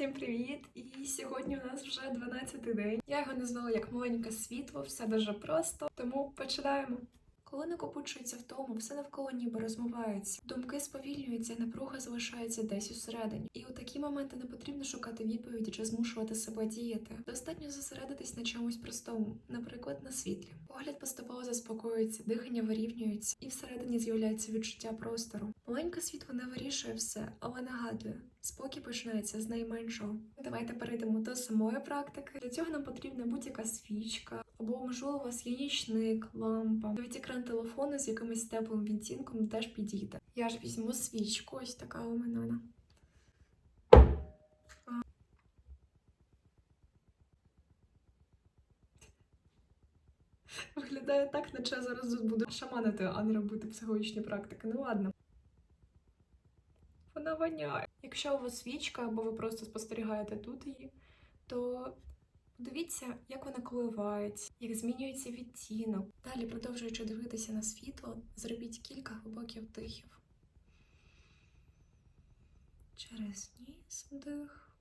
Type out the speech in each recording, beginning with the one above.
Всім привіт! І сьогодні у нас вже 12-й день. Я його назвала як маленьке світло, все дуже просто, тому починаємо. Коли накопичується втому, все навколо ніби розмивається, думки сповільнюються, напруга залишається десь усередині. І у такі моменти не потрібно шукати відповіді чи змушувати себе діяти. Достатньо зосередитись на чомусь простому, наприклад, на світлі. Погляд поступово заспокоюється, дихання вирівнюється, і всередині з'являється відчуття простору. Маленьке світло не вирішує все, але нагадує, спокій починається з найменшого. Давайте перейдемо до самої практики. Для цього нам потрібна будь-яка свічка, або можливо у вас є нічник, лампа, навіть екран телефону з якимось теплим відтінком теж підійде. Я ж візьму свічку, ось така у мене. вона. Виглядає так, наче зараз тут буду шаманити, а не робити психологічні практики. Ну ладно. Вона воняє. Якщо у вас свічка, або ви просто спостерігаєте тут її, то Подивіться, як вона коливається, як змінюється відтінок. Далі, продовжуючи дивитися на світло, зробіть кілька глибоких вдихів. Через ніс вдих.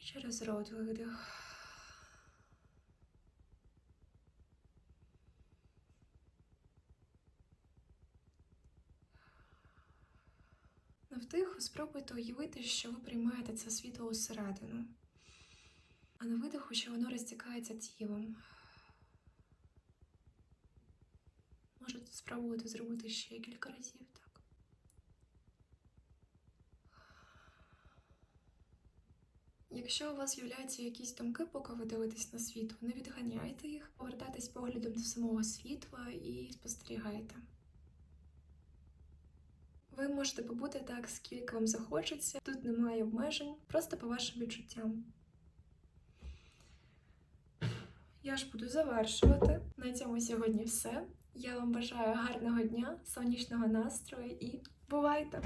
І через рот видих. На вдиху спробуйте уявити, що ви приймаєте це світло усередину. А на видиху, що воно розтікається тілом. Можете спробувати зробити ще кілька разів. Якщо у вас з'являються якісь думки, поки ви дивитесь на світло, не відганяйте їх, повертайтесь поглядом до самого світла і спостерігайте. Ви можете побути так, скільки вам захочеться. Тут немає обмежень, просто по вашим відчуттям. Я ж буду завершувати. На цьому сьогодні все. Я вам бажаю гарного дня, сонячного настрою і бувайте!